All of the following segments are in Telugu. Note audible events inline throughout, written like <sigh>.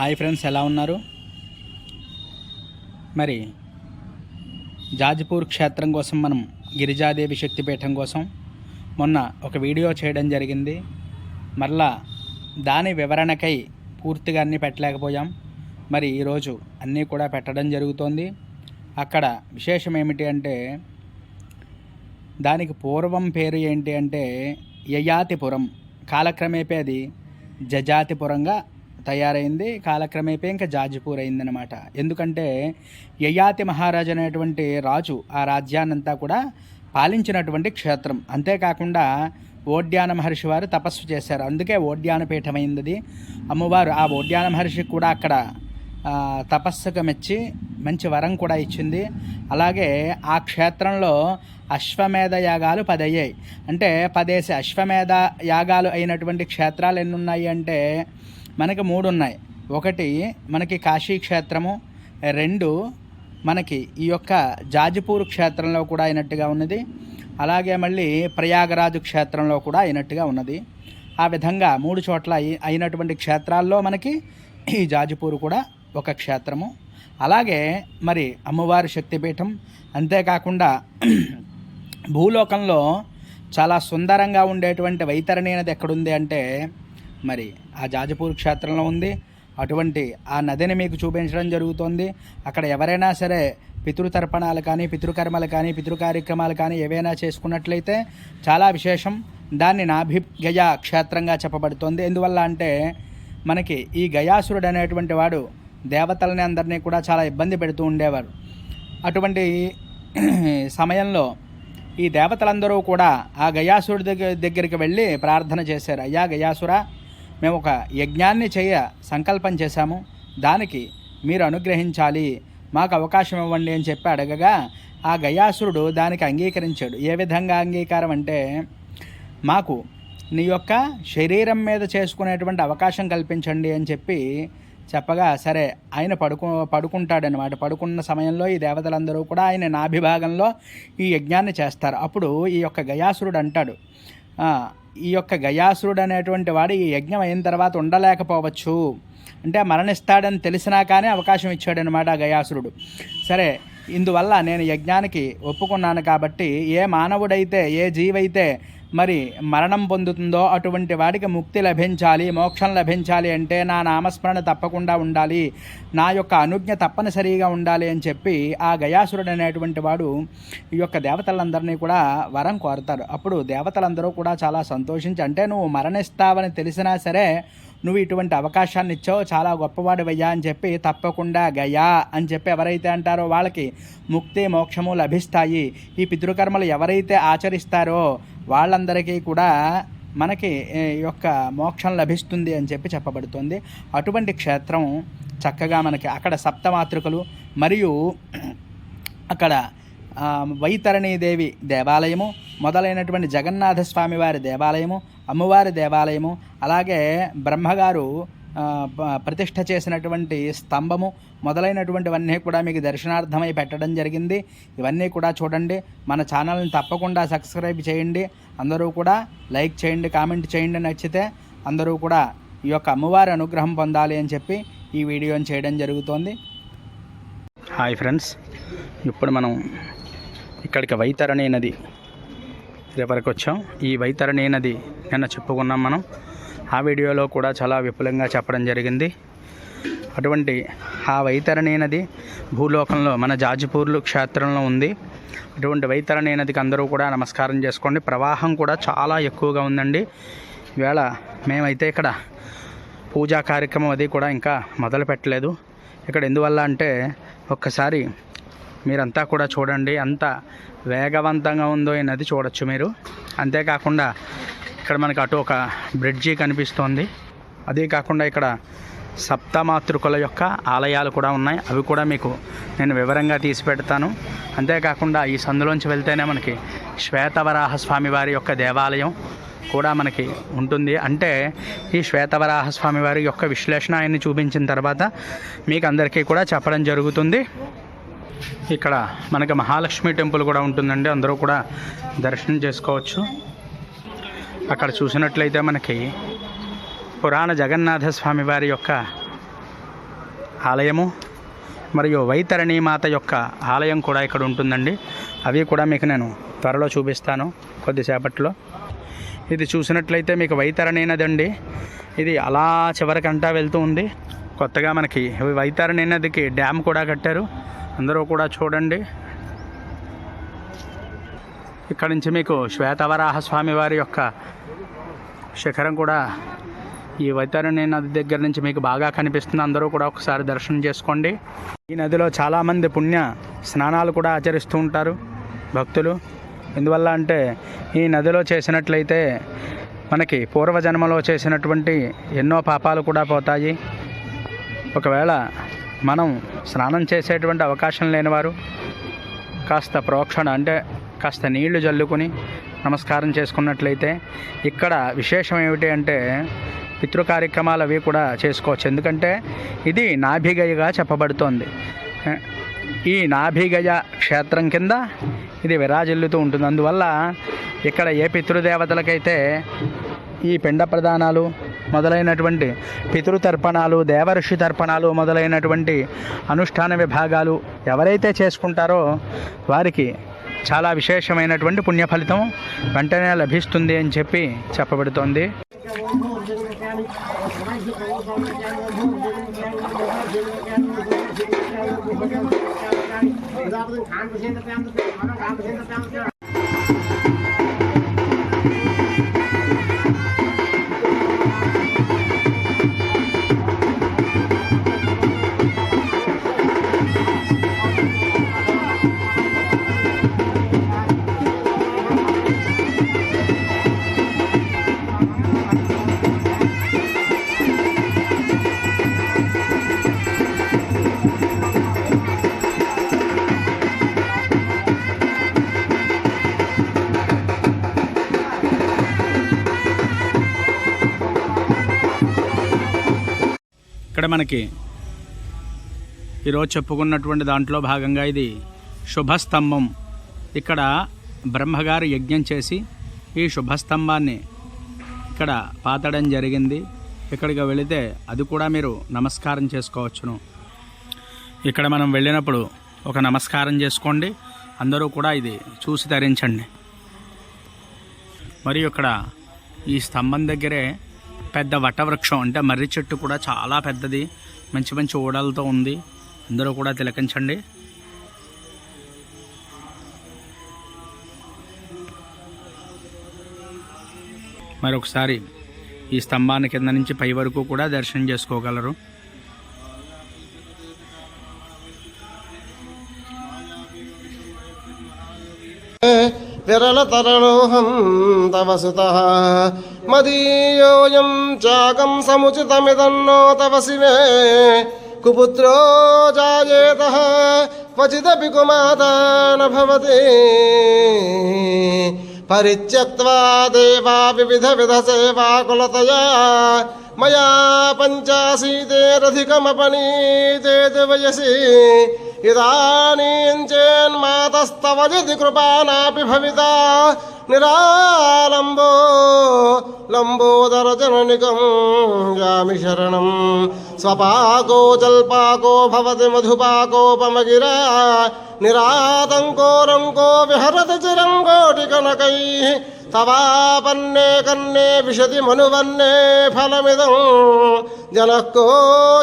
హాయ్ ఫ్రెండ్స్ ఎలా ఉన్నారు? మరి జాజ్పూర్ క్షేత్రం కోసం మనం గిరిజాదేవి శక్తిపీఠం కోసం మొన్న ఒక వీడియో చేయడం జరిగింది. మరలా దాని వివరణకై పూర్తిగా అన్నీ పెట్టలేకపోయాం. మరి ఈరోజు అన్నీ కూడా పెట్టడం జరుగుతోంది. అక్కడ విశేషం ఏమిటి అంటే దానికి పూర్వం పేరు ఏంటి అంటే యయాతిపురం. కాలక్రమేపే అది జజాతిపురంగా తయారైంది కాలక్రమేపే ఇంకా జాజిపూర్ అయిందనమాట ఎందుకంటే యయాతి మహారాజు అనేటువంటి రాజు ఆ రాజ్యాన్నంతా కూడా పాలించినటువంటి క్షేత్రం. అంతేకాకుండా ఓడ్యాన మహర్షి వారు తపస్సు చేశారు. అందుకే ఓడ్యాన పీఠమైంది అమ్మవారు ఆ ఓడ్యాన మహర్షికి కూడా అక్కడ తపస్సుకు మెచ్చి మంచి వరం కూడా ఇచ్చింది. అలాగే ఆ క్షేత్రంలో అశ్వమేధ యాగాలు పది అయ్యాయి అంటే పదేసి అశ్వమేధ యాగాలు అయినటువంటి క్షేత్రాలు ఎన్ని ఉన్నాయి అంటే మనకి మూడు ఉన్నాయి ఒకటి మనకి కాశీ క్షేత్రము రెండు మనకి ఈ యొక్క జాజిపూర్ క్షేత్రంలో కూడా అయినట్టుగా ఉన్నది. అలాగే మళ్ళీ ప్రయాగరాజు క్షేత్రంలో కూడా అయినట్టుగా ఉన్నది. ఆ విధంగా మూడు చోట్ల అయినటువంటి క్షేత్రాల్లో మనకి ఈ జాజిపూర్ కూడా ఒక క్షేత్రము. అలాగే మరి అమ్మవారి శక్తిపీఠం అంతేకాకుండా భూలోకంలో చాలా సుందరంగా ఉండేటువంటి వైతరణి అనేది ఎక్కడుంది అంటే మరి ఆ జాజపూర్ క్షేత్రంలో ఉంది. అటువంటి ఆ నదిని మీకు చూపించడం జరుగుతోంది. అక్కడ ఎవరైనా సరే పితృతర్పణాలు కానీ పితృకర్మలు కానీ పితృ కార్యక్రమాలు కానీ ఏవైనా చేసుకున్నట్లయితే చాలా విశేషం. దాన్ని నాభి గయ క్షేత్రంగా చెప్పబడుతోంది. ఎందువల్ల అంటే మనకి ఈ గయాసురుడు అనేటువంటి వాడు దేవతలని అందరినీ కూడా చాలా ఇబ్బంది పెడుతూ ఉండేవారు. అటువంటి <clears throat> సమయంలో ఈ దేవతలందరూ కూడా ఆ గయాసురుడి దగ్గర దగ్గరికి వెళ్ళి ప్రార్థన చేశారు. అయ్యా గయాసుర మేము ఒక యజ్ఞాన్ని చేయ సంకల్పం చేశాము. దానికి మీరు అనుగ్రహించాలి. మాకు అవకాశం ఇవ్వండి అని చెప్పి అడగగా ఆ గయాసురుడు దానికి అంగీకరించాడు. ఏ విధంగా అంగీకారం అంటే మాకు నీ యొక్క శరీరం మీద చేసుకునేటువంటి అవకాశం కల్పించండి అని చెప్పి చెప్పగా సరే ఆయన పడుకు పడుకుంటాడనమాట పడుకున్న సమయంలో ఈ దేవతలందరూ కూడా ఆయన నాభిభాగంలో ఈ యజ్ఞాన్ని చేస్తారు. అప్పుడు ఈ యొక్క గయాసురుడు అంటాడు ఈ యొక్క గయాసురుడు అనేటువంటి వాడు ఈ యజ్ఞం అయిన తర్వాత ఉండలేకపోవచ్చు. అంటే మరణిస్తాడని తెలిసినా కానీ అవకాశం ఇచ్చాడనమాట ఆ గయాసురుడు. సరే ఇందువల్ల నేను యజ్ఞానికి ఒప్పుకున్నాను కాబట్టి ఏ మానవుడైతే ఏ జీవైతే మరి మరణం పొందుతుందో అటువంటి వాడికి ముక్తి లభించాలి మోక్షం లభించాలి అంటే నా నామస్మరణ తప్పకుండా ఉండాలి నా యొక్క అనుజ్ఞ తప్పనిసరిగా ఉండాలి అని చెప్పి ఆ గయాసురుడు అనేటువంటి వాడు ఈ యొక్క దేవతలందరినీ కూడా వరం కోరుతారు. అప్పుడు దేవతలందరూ కూడా చాలా సంతోషించి అంటే నువ్వు మరణిస్తావని తెలిసినా సరే నువ్వు ఇటువంటి అవకాశాన్ని ఇచ్చావు చాలా గొప్పవాడివయ్యా అని చెప్పి తప్పకుండా గయా అని చెప్పి ఎవరైతే అంటారో వాళ్ళకి ముక్తి మోక్షము లభిస్తాయి. ఈ పితృకర్మలు ఎవరైతే ఆచరిస్తారో వాళ్ళందరికీ కూడా మనకి ఈ యొక్క మోక్షం లభిస్తుంది అని చెప్పి చెప్పబడుతుంది. అటువంటి క్షేత్రం చక్కగా మనకి అక్కడ సప్తమాతృకలు మరియు అక్కడ వైతరణీదేవి దేవాలయము మొదలైనటువంటి జగన్నాథ స్వామి వారి దేవాలయము అమ్మవారి దేవాలయము అలాగే బ్రహ్మగారు ప్రతిష్ఠ చేసినటువంటి స్తంభము మొదలైనటువంటివన్నీ కూడా మీకు దర్శనార్థమై పెట్టడం జరిగింది. ఇవన్నీ కూడా చూడండి. మన ఛానల్ని తప్పకుండా సబ్స్క్రైబ్ చేయండి. అందరూ కూడా లైక్ చేయండి కామెంట్ చేయండి నచ్చితే అందరూ కూడా ఈ యొక్క అమ్మవారి అనుగ్రహం పొందాలి అని చెప్పి ఈ వీడియోని చేయడం జరుగుతోంది. Hi friends. ఇప్పుడు మనం ఇక్కడికి వైతరణి నది రివర్కి వచ్చాం. ఈ వైతరణి నది నిన్న చెప్పుకున్నాం మనం. ఆ వీడియోలో కూడా చాలా విపులంగా చెప్పడం జరిగింది. అటువంటి ఆ వైతరణి నది భూలోకంలో మన జాజిపూర్లు క్షేత్రంలో ఉంది. అటువంటి వైతరణి నదికి అందరూ కూడా నమస్కారం చేసుకోండి. ప్రవాహం కూడా చాలా ఎక్కువగా ఉందండి. ఈవేళ మేమైతే ఇక్కడ పూజా కార్యక్రమం అది కూడా ఇంకా మొదలు పెట్టలేదు. ఇక్కడ ఎందువల్ల అంటే ఒక్కసారి మీరంతా కూడా చూడండి అంత వేగవంతంగా ఉందో ఈ నది చూడొచ్చు మీరు. అంతేకాకుండా ఇక్కడ మనకు అటు ఒక బ్రిడ్జి కనిపిస్తోంది. అదే కాకుండా ఇక్కడ సప్తమాతృకుల యొక్క ఆలయాలు కూడా ఉన్నాయి. అవి కూడా మీకు నేను వివరంగా తీసి పెడతాను. అంతేకాకుండా ఈ సందులోంచి వెళ్తేనే మనకి శ్వేతవరాహ స్వామి వారి యొక్క దేవాలయం కూడా మనకి ఉంటుంది. అంటే ఈ శ్వేతవరాహ స్వామి వారి యొక్క విశ్లేషణ ఆయన్ని చూపించిన తర్వాత మీకు అందరికీ కూడా చెప్పడం జరుగుతుంది. ఇక్కడ మనకి మహాలక్ష్మి టెంపుల్ కూడా ఉంటుందండి. అందరూ కూడా దర్శనం చేసుకోవచ్చు. అక్కడ చూసినట్లయితే మనకి పురాణ జగన్నాథ స్వామి వారి యొక్క ఆలయము మరియు వైతరణి మాత యొక్క ఆలయం కూడా ఇక్కడ ఉంటుందండి. అవి కూడా మీకు నేను త్వరలో చూపిస్తాను కొద్దిసేపట్లో. ఇది చూసినట్లయితే మీకు వైతరణి నది అండి ఇది అలా చివరికంటా వెళ్తూ ఉంది. కొత్తగా మనకి వైతరణి నదికి డ్యామ్ కూడా కట్టారు. అందరూ కూడా చూడండి. ఇక్కడ నుంచి మీకు శ్వేతవరాహ స్వామి వారి యొక్క శిఖరం కూడా ఈ వైతరణి నది దగ్గర నుంచి మీకు బాగా కనిపిస్తుంది. అందరూ కూడా ఒకసారి దర్శనం చేసుకోండి. ఈ నదిలో చాలామంది పుణ్య స్నానాలు కూడా ఆచరిస్తూ ఉంటారు భక్తులు. ఎందువల్ల అంటే ఈ నదిలో చేసినట్లయితే మనకి పూర్వజన్మలో చేసినటువంటి ఎన్నో పాపాలు కూడా పోతాయి. ఒకవేళ మనం స్నానం చేసేటువంటి అవకాశం లేనివారు కాస్త ప్రోక్షణ అంటే కాస్త నీళ్ళు జల్లుకొని నమస్కారం చేసుకున్నట్లయితే ఇక్కడ విశేషం ఏమిటి అంటే పితృ కార్యక్రమాలు అవి కూడా చేసుకోవచ్చు. ఎందుకంటే ఇది నాభిగయగా చెప్పబడుతోంది. ఈ నాభిగయ క్షేత్రం కింద ఇది విరాజిల్లుతూ ఉంటుంది. అందువల్ల ఇక్కడ ఏ పితృదేవతలకైతే ఈ పిండ ప్రదానాలు మొదలైనటువంటి పితృతర్పణాలు దేవఋషి తర్పణాలు మొదలైనటువంటి అనుష్ఠాన విభాగాలు ఎవరైతే చేసుకుంటారో వారికి చాలా విశేషమైనటువంటి పుణ్య ఫలితం వెంటనే లభిస్తుంది అని చెప్పి చెప్పబడుతోంది. మనకి. ఈరోజు చెప్పుకున్నటువంటి దాంట్లో భాగంగా ఇది శుభస్తంభం. ఇక్కడ బ్రహ్మగారు యజ్ఞం చేసి ఈ శుభస్తంభాన్ని ఇక్కడ పాతడం జరిగింది. ఇక్కడికి వెళితే అది కూడా మీరు నమస్కారం చేసుకోవచ్చును. ఇక్కడ మనం వెళ్ళినప్పుడు ఒక నమస్కారం చేసుకోండి. అందరూ కూడా ఇది చూసి ధరించండి మరియు ఇక్కడ ఈ స్తంభం దగ్గరే పెద్ద వటవృక్షం అంటే మర్రి చెట్టు కూడా చాలా పెద్దది. మంచి మంచి ఓడలతో ఉంది. అందరూ కూడా తిలకించండి. మరొకసారి ఈ స్తంభాన్ని కింద నుంచి పై వరకు కూడా దర్శనం చేసుకోగలరు. విరళతరణోహం తవ సుతः. మదీయోऽयं చాకం సముచితమిదన్నో తవ శివే. కుపుత్రో జాయేతः. క్వచిదపి కుమాతా న భవతి. పరిత్యక్త్వా దేవా వివిధ విధ సేవా కులతయా. మయా పంచాశీతేరధికమపనీతేతి వయసి ఇదానీం చేన్మాతస్తవ యది కృపా నాపి భవితా. నిరాలంబో లంబోదర జననికం యామి శరణం. స్వపాకో జల్పాకో భవతి మధుపాకోపమగిరా నిరాతంకో రంకో విహరతి చిరం కనకై తవాపన్నే కన్నే విశతి మనువన్నే ఫలమిదం. జనః కో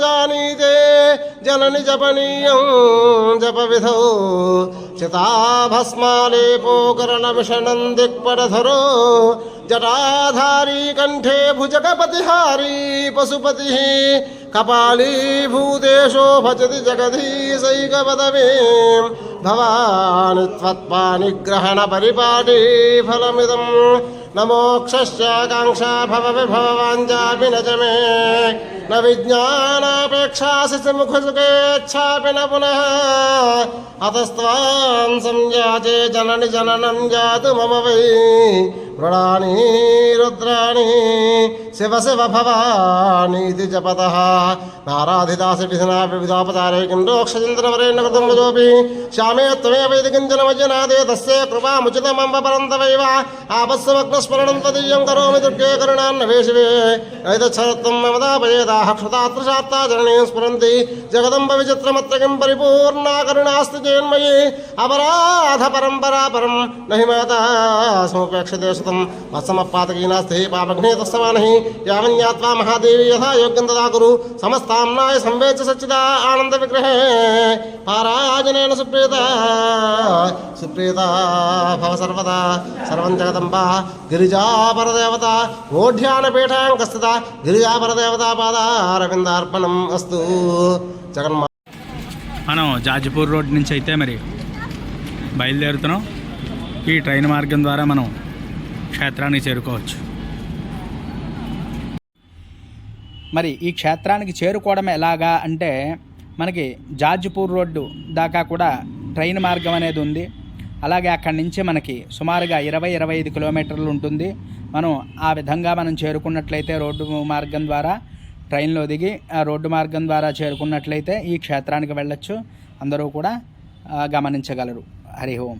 జానీతే జనని జపనీయం. జప విధౌ చితాభస్మాలేపో దిక్పడధరో జటాధారీ కంఠే భుజగపతిహారీ పశుపతి. కపాళీ కపాలీభూతేషో భజతి జగధీశైకపదవీం భవాని త్వత్పానిగ్రహణ పరిపాటీ ఫలమిదం నమోక్షశ్చాకాంక్షా భవ విభవాంజాపి న న విజ్ఞానాపేక్షాసి ముఖసుఖేచ్ఛాపి న పునః అతస్త్వాం సంజాతే జనని జననం జాతు మమ వై మృడాని రుద్రాణి శివ శివ భవానీతి జపత నారాధిదాసినా వివిధోపచారే కిం రోక్షచంద్రవరేణ కృతం శ్యామే త్వమేవ వైదికించిన వజనాదే వజ్జనాదే తస్య కృపాముచితమంబ పరంతవైవ ఆపస్సమగ్నస్మరణం తదీయం కరోమి దుర్గే కరుణాన్నవేశివే ఐదచ్చరత్వం మమదాపయేదాహ క్షుతాత్రశాత్తా జననీం స్ఫురంతి జగదంబ విచిత్రమత్రకిం పరిపూర్ణా కరుణాస్తి చేన్మయీ అపరాధ పరంపరాపరం నహి మాతా సముపేక్షతే సుత మత్సమపాతకీ నాస్తి పాపఘ్నే తస్సమానహి యావన్యాత్వా మహాదేవి యథా యోగ్యం తదా కురు. సమస్తాంనాయ సంవేచ సచ్చిదా ఆనంద విగ్రహే. పారాజనేన సుప్రీత. సుప్రీత భవ సర్వదా. సర్వం జగదంబ. గిరిజాపరదేవత. ఓఢ్యానపీఠాంకస్థిత గిరిజాపరదేవత పాదారవిందార్పణం అస్తు. జగన్మా మనం జాజిపూర్ రోడ్ నుంచి అయితే మరి బయలుదేరుతున్నాం. ఈ ట్రైన్ మార్గం ద్వారా మనం క్షేత్రానికి చేరుకోవచ్చు. మరి ఈ క్షేత్రానికి చేరుకోవడం ఎలాగా అంటే మనకి జాజ్పూర్ రోడ్డు దాకా కూడా ట్రైన్ మార్గం అనేది ఉంది. అలాగే అక్కడి నుంచి మనకి సుమారుగా ఇరవై ఇరవై ఐదు కిలోమీటర్లు ఉంటుంది. మనం ఆ విధంగా మనం చేరుకున్నట్లయితే రోడ్డు మార్గం ద్వారా ట్రైన్లో దిగి ఆ రోడ్డు మార్గం ద్వారా చేరుకున్నట్లయితే ఈ క్షేత్రానికి వెళ్ళొచ్చు. అందరూ కూడా గమనించగలరు. హరి ఓం.